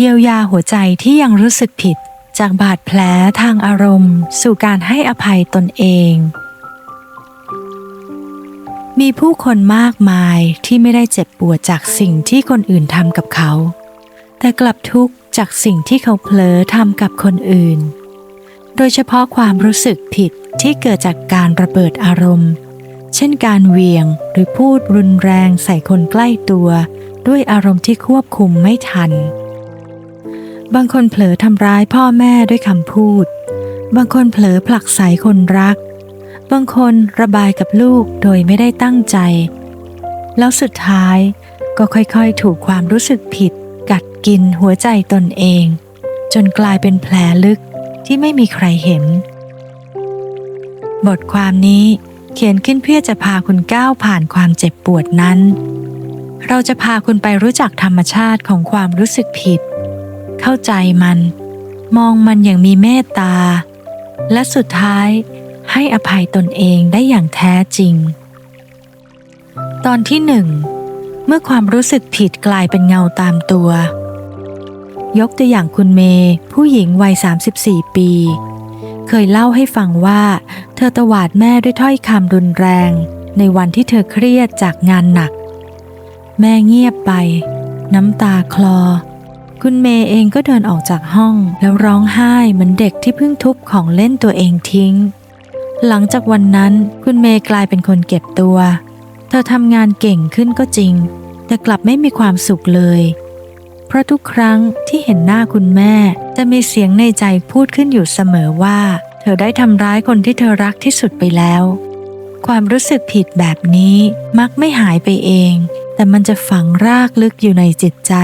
เยียวยาหัวใจที่ยังรู้สึกผิด จากบาดแผลทางอารมณ์ สู่การให้อภัยตนเอง มีผู้คนมากมายที่ไม่ได้เจ็บปวดจากสิ่งที่คนอื่นทำกับเขา แต่กลับทุกข์จากสิ่งที่เขาเผลอทำกับคนอื่น โดยเฉพาะความรู้สึกผิดที่เกิดจากการระเบิดอารมณ์ เช่นการเวี่ยงหรือพูดรุนแรงใส่คนใกล้ตัว ด้วยอารมณ์ที่ควบคุมไม่ทัน บางคนเผลอทำร้ายพ่อแม่ด้วยคำพูด บางคนเผลอผลักไสคนรัก บางคนระบายกับลูกโดยไม่ได้ตั้งใจ แล้วสุดท้ายก็ค่อยๆ ถูกความรู้สึกผิด กัดกินหัวใจตนเอง จนกลายเป็นแผลลึกที่ไม่มีใครเห็น บทความนี้เขียนขึ้นเพื่อจะพาคุณก้าวผ่านความเจ็บปวดนั้น เราจะพาคุณไปรู้จักธรรมชาติของความรู้สึกผิด เข้าใจมัน มองมันอย่างมีเมตตา และสุดท้ายให้อภัยตนเองได้อย่างแท้จริง ตอนที่หนึ่งเมื่อความรู้สึกผิดกลายเป็นเงาตามตัว ยกตัวอย่างคุณเมย์ผู้หญิงวัย 34 ปี เคยเล่าให้ฟังว่า เธอตวาดแม่ด้วยถ้อยคำรุนแรง ในวันที่เธอเครียดจากงานหนัก แม่เงียบไป น้ำตาคลอ คุณเมย์เองก็เดินออกจากห้อง แล้วร้องไห้เหมือนเด็กที่เพิ่งทุบของเล่นตัวเองทิ้ง หลังจากวันนั้นคุณเมย์กลายเป็นคนเก็บตัว เธอทำงานเก่งขึ้นก็จริง แต่กลับไม่มีความสุขเลย เพราะทุกครั้งที่เห็นหน้าคุณแม่ จะมีเสียงในใจพูดขึ้นอยู่เสมอว่า เธอได้ทำร้ายคนที่เธอรักที่สุดไปแล้ว ความรู้สึกผิดแบบนี้มักไม่หายไปเอง แต่มันจะฝังรากลึกอยู่ในจิตใจ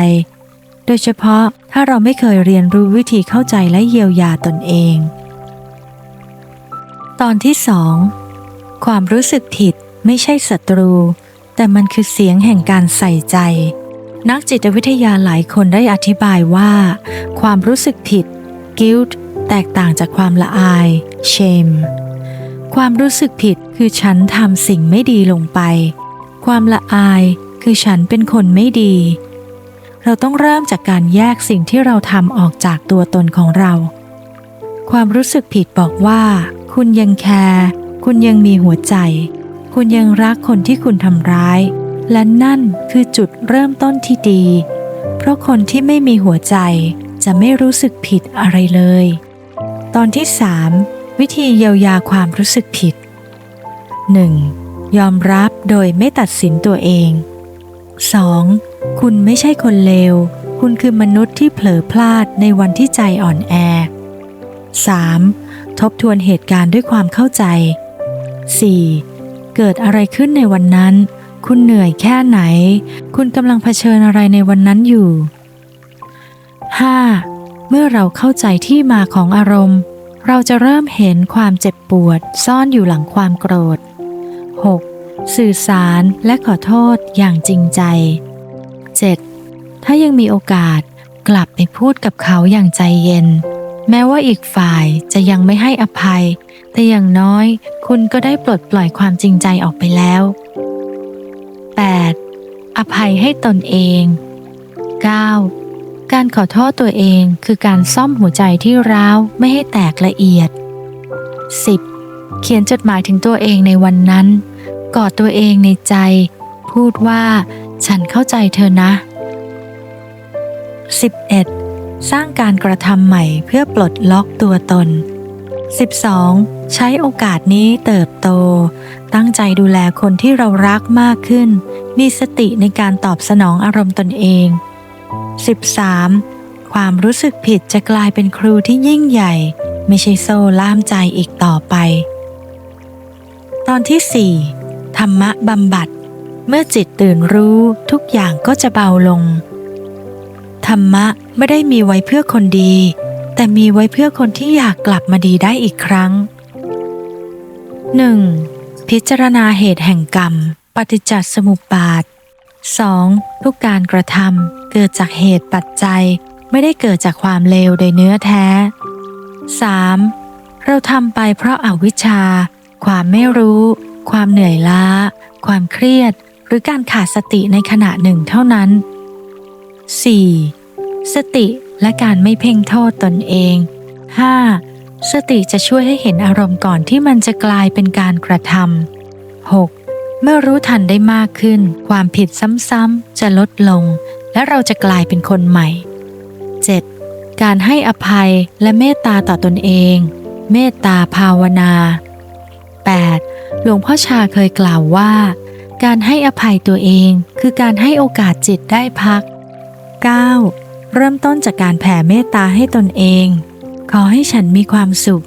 โดยเฉพาะถ้าเราไม่เคยเรียนรู้วิธีเข้าใจและเยียวยาตนเอง ตอนที่สองความรู้สึกผิดไม่ใช่ศัตรู แต่มันคือเสียงแห่งการใส่ใจ นักจิตวิทยาหลายคนได้อธิบายว่า ความรู้สึกผิด guilt แตกต่างจากความละอาย shame ความรู้สึกผิดคือฉันทำสิ่งไม่ดีลงไป ความละอายคือฉันเป็นคนไม่ดี เราต้องเริ่มจากการแยกสิ่งที่เราทำออกจากตัวตนของเรา ความรู้สึกผิดบอกว่า คุณยังแคร์คุณยังมีหัวใจ คุณยังรักคนที่คุณทำร้าย และนั่นคือจุดเริ่มต้นที่ดี เพราะคนที่ไม่มีหัวใจจะไม่รู้สึกผิดอะไรเลย ตอนที่ 3 วิธีเยียวยาความรู้สึกผิด 1. ยอมรับโดยไม่ตัดสินตัวเอง 2. คุณไม่ใช่คนเลว คุณคือมนุษย์ที่เผลอพลาดในวันที่ใจอ่อนแอ 3. ทบทวนเหตุการณ์ด้วยความเข้าใจ 4. เกิดอะไรขึ้นในวันนั้น คุณเหนื่อยแค่ไหน คุณกำลังเผชิญอะไรในวันนั้นอยู่ 5. เมื่อเราเข้าใจที่มาของอารมณ์ เราจะเริ่มเห็นความเจ็บปวด ซ่อนอยู่หลังความโกรธ 6. สื่อสารและขอโทษอย่างจริงใจ 7. ถ้ายังมีโอกาสกลับไปพูดกับเขาอย่างใจเย็น แม้ว่าอีกฝ่ายจะยังไม่ให้อภัย แต่อย่างน้อยคุณก็ได้ปลดปล่อยความจริงใจออกไปแล้ว 8. อภัยให้ตนเอง 9. การขอโทษตัวเองคือการซ่อมหัวใจที่ร้าวไม่ให้แตกละเอียด 10. เขียนจดหมายถึงตัวเองในวันนั้น กอดตัวเองในใจ พูดว่า ฉันเข้าใจเธอนะ 11. สร้างการกระทำใหม่เพื่อปลดล็อกตัวตน 12. ใช้โอกาสนี้เติบโต ตั้งใจดูแลคนที่เรารักมากขึ้น มีสติในการตอบสนองอารมณ์ตนเอง 13. ความรู้สึกผิดจะกลายเป็นครูที่ยิ่งใหญ่ ไม่ใช่โซ่ล่ามใจอีกต่อไป ตอนที่ 4. ธรรมะบำบัด เมื่อจิตตื่นรู้ทุกอย่างก็จะเบาลง ธรรมะไม่ได้มีไว้เพื่อคนดี แต่มีไว้เพื่อคนที่อยากกลับมาดีได้อีกครั้ง 1. พิจารณาเหตุแห่งกรรม ปฏิจจสมุปบาท 2. ทุกการกระทำเกิดจากเหตุปัจจัย ไม่ได้เกิดจากความเลวโดยเนื้อแท้ 3. เราทำไปเพราะอาวิชชา ความไม่รู้ ความเหนื่อยล้า ความเครียด หรือการขาดสติในขณะหนึ่งเท่านั้น 4. สติและการไม่เพ่งโทษตนเอง 5. สติจะช่วยให้เห็นอารมณ์ก่อนที่มันจะกลายเป็นการกระทำ 6. เมื่อรู้ทันได้มากขึ้น ความผิดซ้ำๆจะลดลง และเราจะกลายเป็นคนใหม่ 7. การให้อภัยและเมตตาต่อตนเอง เมตตาภาวนา 8. หลวงพ่อชาเคยกล่าวว่า การให้อภัยตัวเองคือการให้โอกาสจิตได้พัก 9. เริ่มต้นจากการแผ่เมตตาให้ตนเอง ขอให้ฉันมีความสุข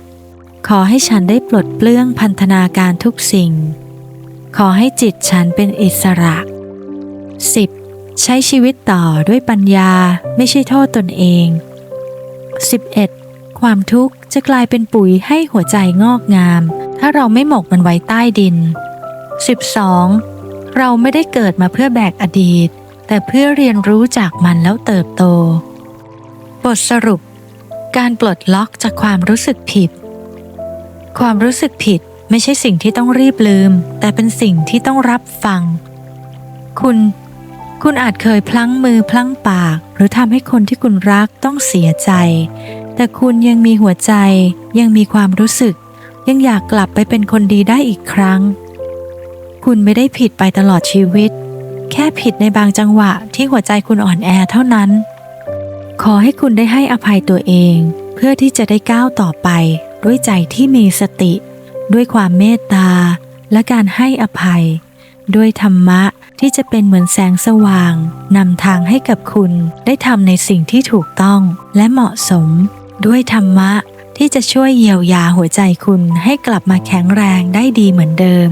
ขอให้ฉันได้ปลดเปลื้องพันธนาการทุกสิ่ง ขอให้จิตฉันเป็นอิสระ 10. ใช้ชีวิตต่อด้วยปัญญาไม่ใช่โทษตนเอง 11. ความทุกข์จะกลายเป็นปุ๋ยให้หัวใจงอกงาม ถ้าเราไม่หมกมันไว้ใต้ดิน 12. เราไม่ได้เกิดมาเพื่อแบกอดีต แต่เพื่อเรียนรู้จากมันแล้วเติบโต บทสรุป การปลดล็อกจากความรู้สึกผิด ความรู้สึกผิดไม่ใช่สิ่งที่ต้องรีบลืม แต่เป็นสิ่งที่ต้องรับฟัง คุณ คุณอาจเคยพลั้งมือพลั้งปาก หรือทำให้คนที่คุณรักต้องเสียใจ แต่คุณยังมีหัวใจ ยังมีความรู้สึก ยังอยากกลับไปเป็นคนดีได้อีกครั้ง คุณไม่ได้ผิดไปตลอดชีวิต แค่ผิดในบางจังหวะที่หัวใจคุณอ่อนแอเท่านั้น ขอให้คุณได้ให้อภัยตัวเอง เพื่อที่จะได้ก้าวต่อไปด้วยใจที่มีสติ ด้วยความเมตตา และการให้อภัย ด้วยธรรมะที่จะเป็นเหมือนแสงสว่างนำทางให้กับคุณได้ทำในสิ่งที่ถูกต้องและเหมาะสม ด้วยธรรมะที่จะช่วยเยียวยาหัวใจคุณให้กลับมาแข็งแรงได้ดีเหมือนเดิม